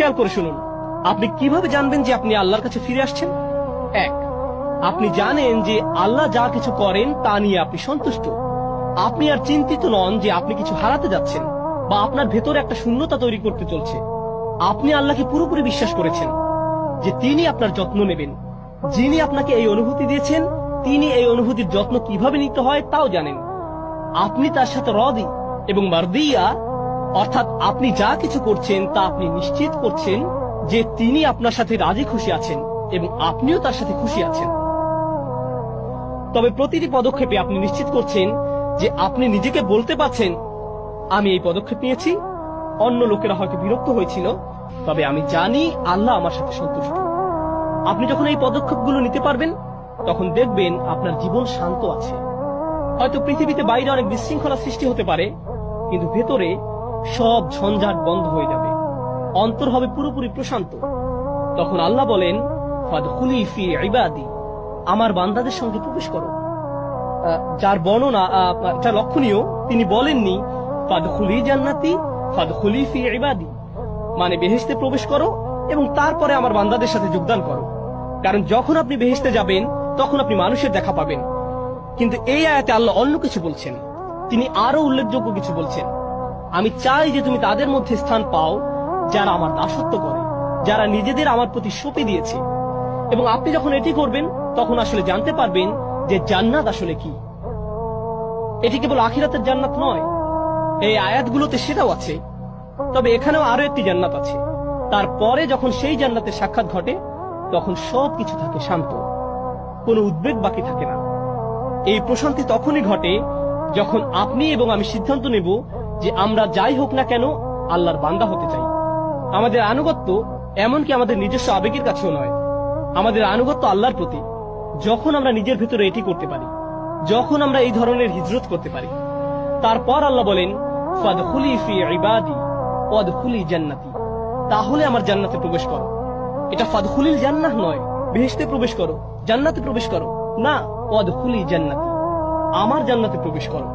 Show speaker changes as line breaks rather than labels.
খেয়াল করে শুনুন। আপনি কীভাবে জানবেন যে আপনি আল্লাহর কাছে ফিরে আসছেন? এক, আপনি জানেন যে আল্লাহ যা কিছু করেন তা নিয়ে আপনি সন্তুষ্ট। আপনি আর চিন্তিত নন যে আপনি কিছু হারাতে যাচ্ছেন বা আপনার ভেতরে একটা শূন্যতা তৈরি করতে চলছে। আপনি আল্লাহকে পুরোপুরি বিশ্বাস করেছেন যে তিনি আপনার যত্ন নেবেন। যিনি আপনাকে এই অনুভূতি দিয়েছেন, তিনি এই অনুভূতির যত্ন কীভাবে নিতে হয় তাও জানেন। আপনি তার সাথে রদি এবং মারদিয়া অর্থাৎ আপনি যা কিছু করছেন তা আপনি নিশ্চিত করছেন যে তিনি আপনার সাথে রাজি খুশি আছেন এবং আপনিও তার সাথে খুশি আছেন। তবে প্রতিটি পদক্ষেপে আপনি নিশ্চিত করছেন যে আপনি নিজেকে বলতে পারছেন, আমি এই পদক্ষেপ নিয়েছি, অন্য লোকেরা হয়তো বিরক্ত হয়েছিল, তবে আমি জানি আল্লাহ আমার সাথে সন্তুষ্ট। আপনি যখন এই পদক্ষেপগুলো নিতে পারবেন, তখন দেখবেন আপনার জীবন শান্ত আছে। হয়তো পৃথিবীতে বাইরে অনেক বিশৃঙ্খলা সৃষ্টি হতে পারে, কিন্তু ভেতরে সব ঝঞ্ঝাট বন্ধ হয়ে যাবে। অন্তর হবে পুরোপুরি প্রশান্ত। তখন আল্লাহ বলেন আমার বান্দাদের সঙ্গে প্রবেশ করো। যার বর্ণনা যা লক্ষণীয়, তিনি বলেননি, ফাদখুলি জান্নাতি, ফাদখুলি ফি ইবাদি। মানে বেহেস্তে প্রবেশ করো এবং তারপরে আমার বান্দাদের সাথে যোগদান করো। কারণ যখন আপনি বেহেস্তে যাবেন, তখন আপনি মানুষের দেখা পাবেন। কিন্তু এই আয়াতে আল্লাহ অন্য কিছু বলছেন। তিনি আরও উল্লেখযোগ্য কিছু বলছেন। আমি চাই যে তুমি তাদের মধ্যে স্থান পাও যারা আমার দাসত্ব করে, যারা নিজেদের আমার প্রতি সঁপে দিয়েছে। এবং আপনি যখন এটি করবেন, তখন আসলে জানতে পারবেন যে জান্নাত আসলে কি। এটি কেবল আখিরাতের জান্নাত নয়, এই আয়াতগুলোতে সেটাও আছে। তবে এখানেও আরও একটি জান্নাত আছে। তারপরে যখন সেই জান্নাতের সাক্ষাৎ ঘটে, তখন সব কিছু থাকে শান্ত। কোনো উদ্বেগ বাকি থাকে না। এই প্রশান্তি তখনই ঘটে যখন আপনি এবং আমি সিদ্ধান্ত নেব যে আমরা যাই হোক না কেন, আল্লাহর বান্দা হতে চাই। আমাদের আনুগত্য এমনকি আমাদের নিজস্ব আবেগের কাছেও নয়। আমাদের আনুগত্য আল্লাহর প্রতি, যখন আমরা নিজের ভেতরে এটি করতে পারি, যখন আমরা এই ধরনের হিজরত করতে পারি। তারপর আল্লাহ বলেন তাহলে আমার জান্নাতে প্রবেশ করো। এটা ফাদখুলিল জান্নাহ নয়, বেহেশতে প্রবেশ করো, জান্নাতে প্রবেশ করো। না পদ ওয়াদখুলি জান্নাতি। আমার জান্নাতে প্রবেশ করো।